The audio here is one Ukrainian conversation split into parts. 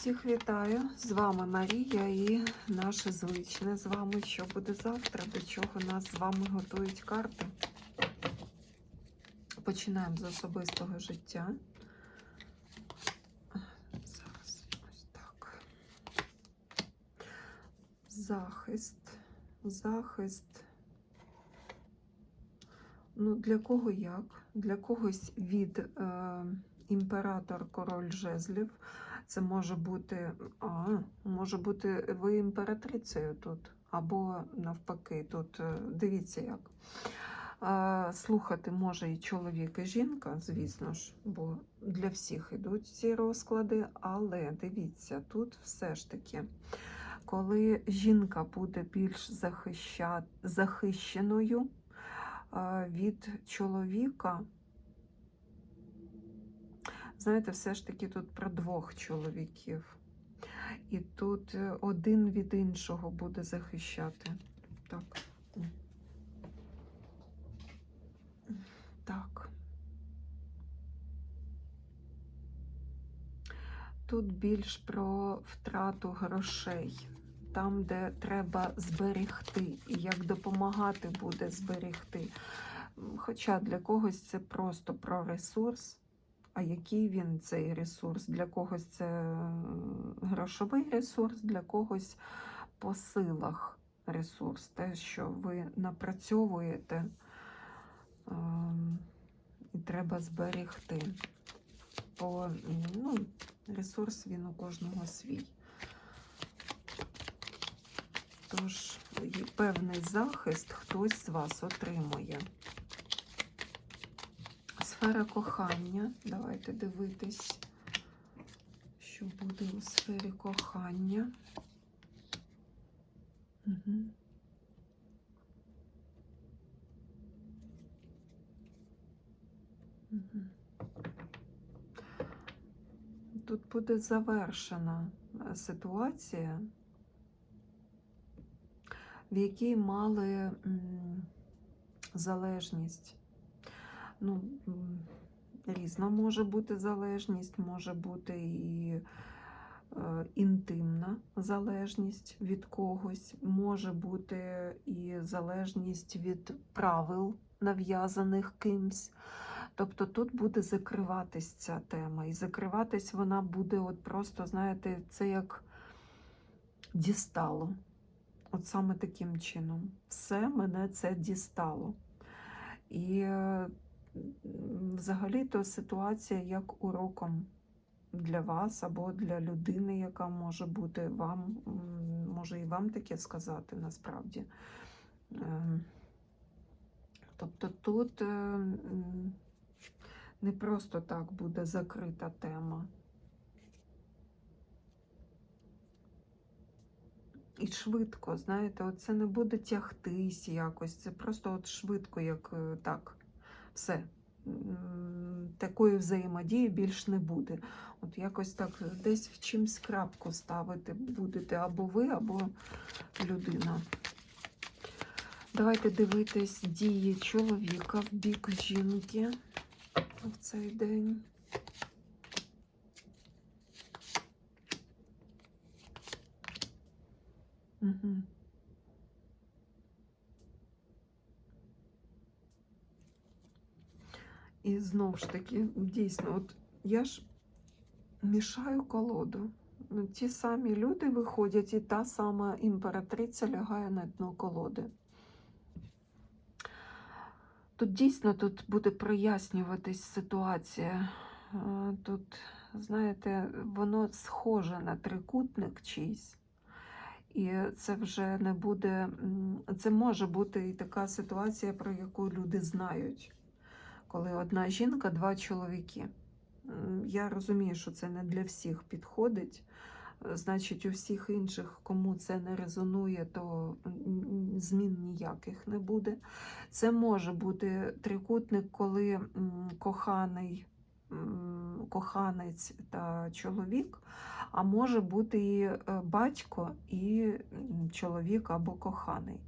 Всіх вітаю! З вами Марія і наше звичне з вами, що буде завтра, до чого нас з вами готують карти. Починаємо з особистого життя. Зараз ось так. Захист. Захист. Ну, для кого як? Для когось від е, імператор король жезлів. Це може бути, а, може бути ви імператрицею тут, або навпаки, тут е, дивіться як. Е, Слухати може і чоловік, і жінка, звісно ж, бо для всіх йдуть ці розклади, але дивіться, тут все ж таки, коли жінка буде більш захища... захищеною е, від чоловіка, Знаєте, все ж таки тут про двох чоловіків. І тут е, один від іншого буде захищати. Так. Так. Тут більш про втрату грошей. Там, де треба зберегти, і як допомагати буде зберегти. Хоча для когось це просто про ресурс. А який він цей ресурс? Для когось це е, грошовий ресурс, для когось по силах ресурс, те, що ви напрацьовуєте ем, і треба зберегти. Бо ну, ресурс він у кожного свій. Тож певний захист хтось з вас отримує. Сфера кохання. Давайте дивитись, що буде у сфері кохання. Угу. Тут буде завершена е, ситуація, в якій мали залежність ну, різна може бути залежність, може бути і е, інтимна залежність від когось, може бути і залежність від правил, нав'язаних кимсь. Тобто тут буде закриватись ця тема. І закриватись вона буде от просто, знаєте, це як дістало. От саме таким чином. Все мене це дістало. І е, взагалі-то ситуація як уроком для вас або для людини, яка може бути вам, може і вам таке сказати насправді. Ем, тобто тут е, не просто так буде закрита тема. І швидко, знаєте, це не буде тягтись якось, це просто от швидко, як е, так все. Такої взаємодії більш не буде. От якось так десь в чимсь крапку ставити будете або ви, або людина. Давайте дивитись дії чоловіка в бік жінки в цей день. Угу. І знову ж таки, дійсно, от я ж мішаю колоду. Ну, ті самі люди виходять, і та сама імператриця лягає на дно колоди. Тут дійсно тут буде прояснюватись ситуація. Тут, знаєте, воно схоже на трикутник чийсь. І це вже не буде, це може бути і така ситуація, про яку люди знають коли одна жінка, два чоловіки. Я розумію, що це не для всіх підходить. Значить, у всіх інших, кому це не резонує, то змін ніяких не буде. Це може бути трикутник, коли коханий, коханець та чоловік, а може бути і е, батько, і чоловік або коханий.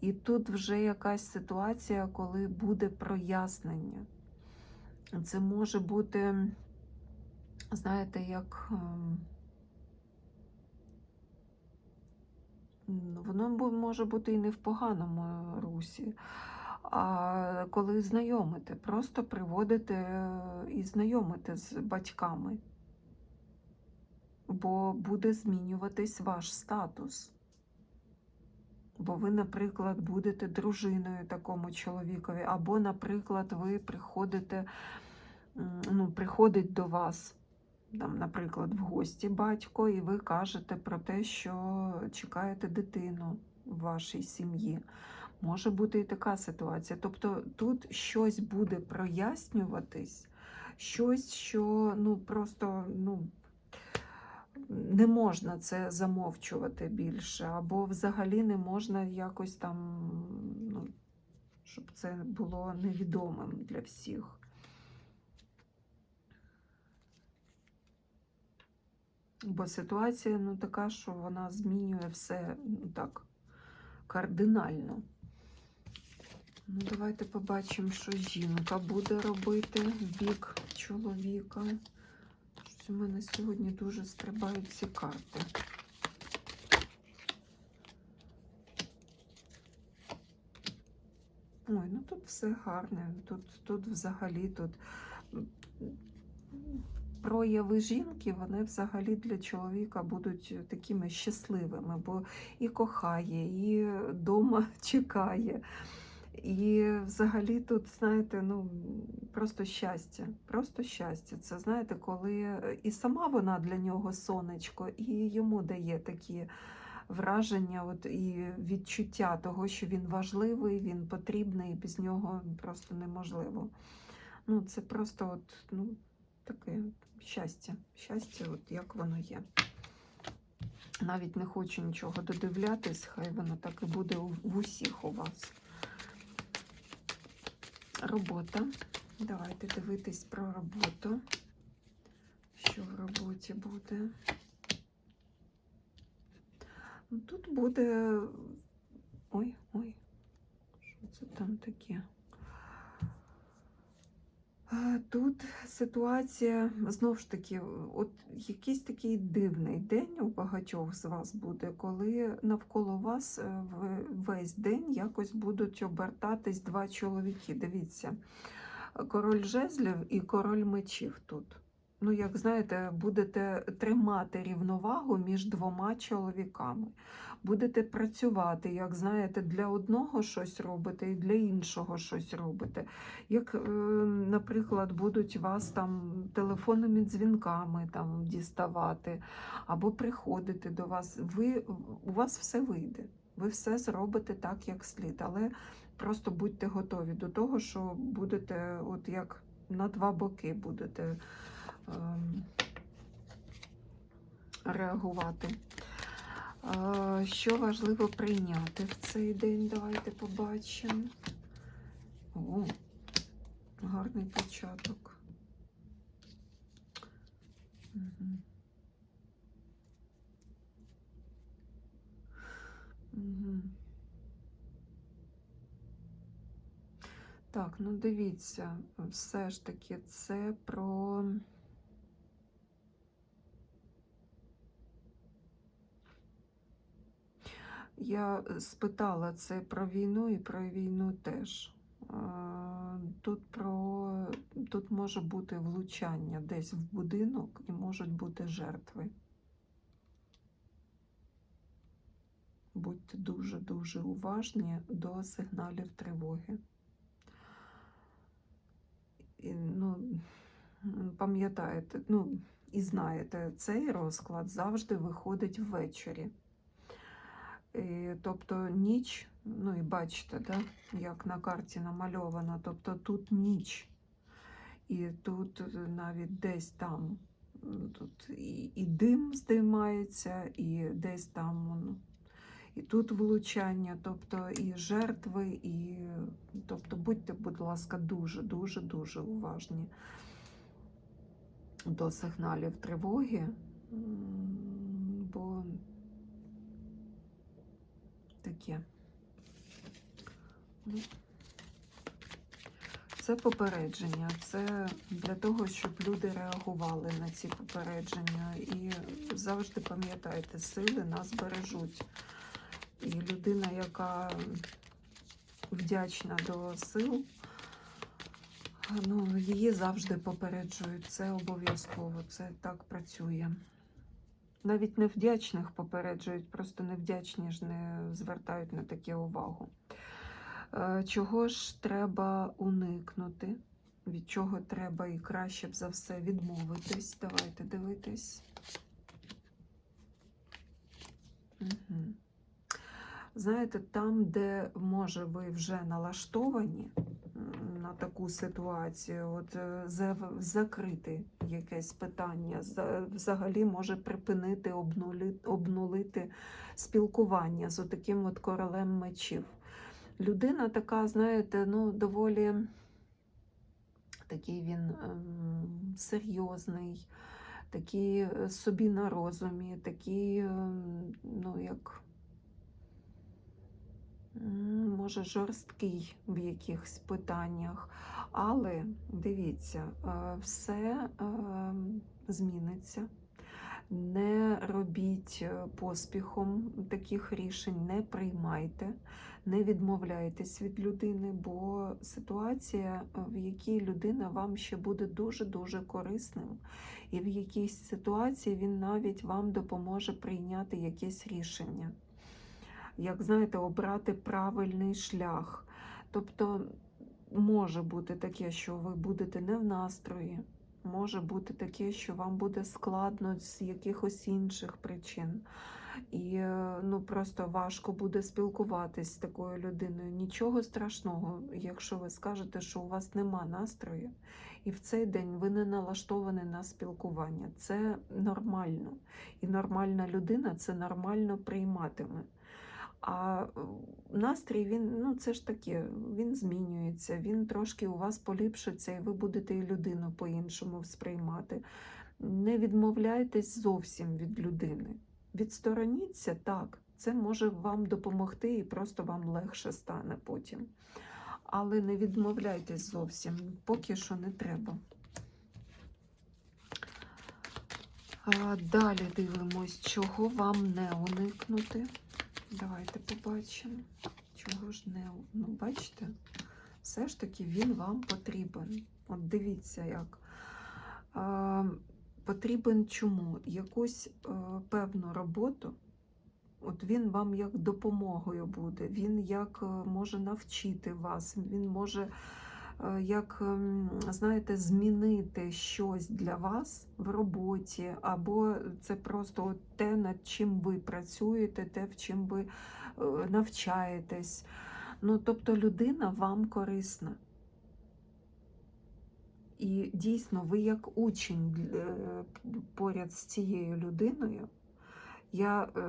І тут вже якась ситуація, коли буде прояснення. Це може бути, знаєте, як ем, ну, воно може бути і не в поганому русі. А коли знайомите, просто приводити е, і знайомити з батьками, бо буде змінюватись ваш статус. Бо ви, наприклад, будете дружиною такому чоловікові, або, наприклад, ви приходите, ну, приходить до вас, там, наприклад, в гості батько, і ви кажете про те, що чекаєте дитину в вашій сім'ї. Може бути і така ситуація. Тобто тут щось буде прояснюватись, щось, що ну, просто ну, не можна це замовчувати більше, або взагалі не можна якось там, ну, щоб це було невідомим для всіх. Бо ситуація ну, така, що вона змінює все ну, так кардинально. Ну, давайте побачимо, що жінка буде робити в бік чоловіка. Щось у мене сьогодні дуже стрибають ці карти. Ой, ну тут все гарне. Тут, тут взагалі тут прояви жінки, вони взагалі для чоловіка будуть такими щасливими, бо і кохає, і дома чекає. І взагалі тут, знаєте, ну просто щастя, просто щастя. Це знаєте, коли і сама вона для нього сонечко, і йому дає такі враження, от і відчуття того, що він важливий, він потрібний, і без нього просто неможливо. Ну, це просто от, ну, таке щастя. Щастя, от як воно є. Навіть не хочу нічого додивлятись, хай воно так і буде в усіх у вас. Робота. Давайте дивитись про роботу. Що в роботі буде? Ну, Тут буде. Ой, ой, що це там таке? Тут ситуація знову ж таки, от якийсь такий дивний день у багатьох з вас буде, коли навколо вас е, весь день якось будуть обертатись два чоловіки. Дивіться, король жезлів і король мечів тут. Ну, як знаєте, будете тримати рівновагу між двома чоловіками. Будете працювати, як знаєте, для одного щось робите і для іншого щось робите. Як, е, наприклад, будуть вас там телефонними дзвінками там діставати, або приходити до вас. Ви, у вас все вийде. Ви все зробите так, як слід, але просто будьте готові до того, що будете, от як на два боки будете реагувати. Е, Що важливо прийняти в цей день? Давайте побачимо. О, гарний початок. Так, ну дивіться, все ж таки це про. Я спитала це про війну і про війну теж. Е, Тут про тут може бути влучання десь в будинок і можуть бути жертви. Будьте дуже-дуже уважні до сигналів тривоги. І, ну, пам'ятаєте, ну, і знаєте, цей розклад завжди виходить ввечері. І, тобто ніч, ну і бачите, да, як на карті намальовано, тобто тут ніч. І тут е, навіть десь там тут і, і дим здіймається, і десь там і тут влучання, тобто і жертви, і тобто будьте, будь ласка, дуже, дуже, дуже уважні до сигналів тривоги, м, бо таке. Це попередження, це для того, щоб люди реагували на ці попередження. І завжди пам'ятайте, сили нас бережуть. І людина, яка вдячна до сил, ну, її завжди попереджують. Це обов'язково, це так працює. Навіть невдячних попереджують, просто невдячні ж не звертають на таке увагу. Е, Чого ж треба уникнути? Від чого треба і краще б за все відмовитись? Давайте дивитись. Угу. Знаєте, там, де може ви вже налаштовані на таку ситуацію, от е, закрити якесь питання, взагалі може припинити, обнулити, обнулити спілкування з таким от королем мечів. Людина така, знаєте, ну, доволі такий він ем, серйозний, такий е, собі на розумі, такий, ем, ну, як може, жорсткий в якихось питаннях. Але дивіться, е, все ем, зміниться. Не робіть е, поспіхом таких рішень, не приймайте, не відмовляйтесь від людини, бо ситуація, е, в якій людина вам ще буде дуже-дуже корисним, і в якійсь ситуації він навіть вам допоможе прийняти якесь рішення. Як знаєте, обрати правильний шлях. Тобто може бути таке, що ви будете не в настрої. Може бути таке, що вам буде складно з якихось інших причин. І ну, просто важко буде спілкуватись з такою людиною. Нічого страшного, якщо ви скажете, що у вас нема настрою, і в цей день ви не налаштовані на спілкування. Це нормально. І нормальна людина це нормально прийматиме. А е, настрій він, ну це ж таке, він змінюється, він трошки у вас поліпшиться, і ви будете і людину по-іншому сприймати. Не відмовляйтесь зовсім від людини. Відстороніться так, це може вам допомогти і просто вам легше стане потім. Але не відмовляйтесь зовсім, поки що не треба. А, Далі дивимось, чого вам не уникнути. Давайте побачимо, чого ж не ну, бачите, все ж таки він вам потрібен. От дивіться, як. А, потрібен чому? Якусь е, певну роботу. От він вам як допомогою буде, він як е, може навчити вас, він може, як, ем, знаєте, змінити щось для вас в роботі, або це просто те, над чим ви працюєте, те, в чим ви е, навчаєтесь. Ну, тобто людина вам корисна. І дійсно, ви як учень е, поряд з цією людиною. Я е,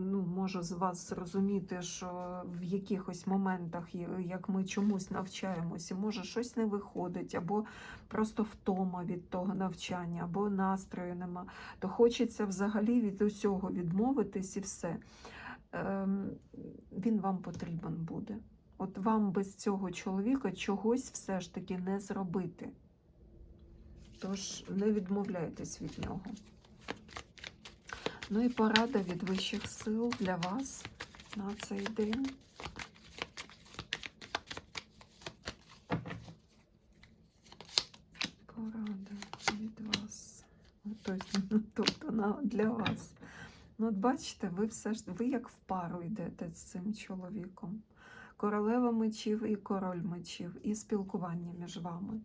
ну, можу з вас зрозуміти, що в якихось моментах, як ми чомусь навчаємося, може щось не виходить, або просто втома від того навчання, або настрою нема, то хочеться взагалі від усього відмовитись і все. Ем, він вам потрібен буде. От вам без цього чоловіка чогось все ж таки не зробити. Тож не відмовляйтесь від нього. Ну і порада від вищих сил для вас на цей день. Порада від вас. Тобто, для вас. Ну, от бачите, ви все ж ви як в пару йдете з цим чоловіком. Королева мечів і король мечів, і спілкування між вами.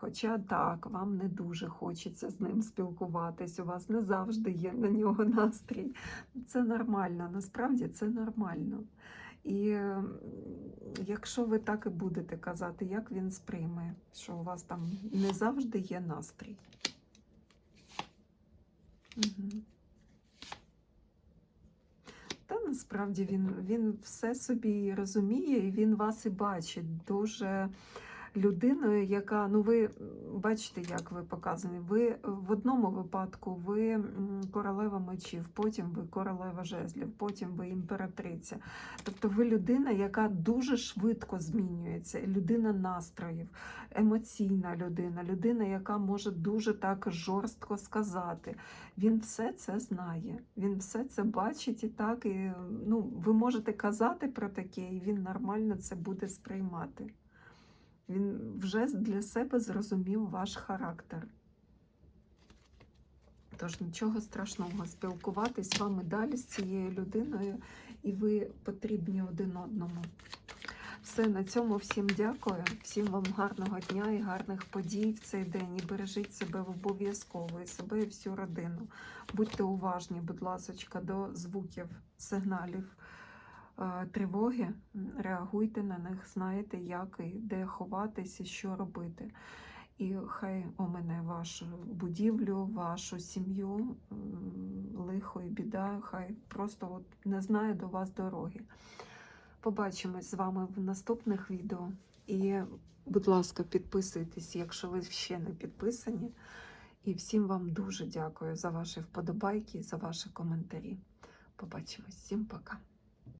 Хоча так, вам не дуже хочеться з ним спілкуватись, у вас не завжди є на нього настрій. Це нормально, насправді це нормально. І якщо ви так і будете казати, як він сприйме, що у вас там не завжди є настрій. Угу. Та насправді він, він все собі розуміє, і він вас і бачить дуже людиною, яка, ну ви бачите, як ви показані. Ви в одному випадку ви королева мечів, потім ви королева жезлів, потім ви імператриця. Тобто ви людина, яка дуже швидко змінюється, людина настроїв, емоційна людина, людина, яка може дуже так жорстко сказати. Він все це знає, він все це бачить і так. І, ну, ви можете казати про таке, і він нормально це буде сприймати. Він вже для себе зрозумів ваш характер. Тож нічого страшного, спілкуватись вами далі з цією людиною, і ви потрібні один одному. Все, на цьому всім дякую. Всім вам гарного дня і гарних подій в цей день. І бережіть себе обов'язково і себе і всю родину. Будьте уважні, будь ласочка, до звуків, сигналів тривоги. Реагуйте на них, знаєте, як і де ховатись і що робити. І хай омене вашу будівлю, вашу сім'ю, лихо і біда, хай просто от не знає до вас дороги. Побачимось з вами в наступних відео. І, будь ласка, підписуйтесь, якщо ви ще не підписані. І всім вам дуже дякую за ваші вподобайки, за ваші коментарі. Побачимось. Всім пока.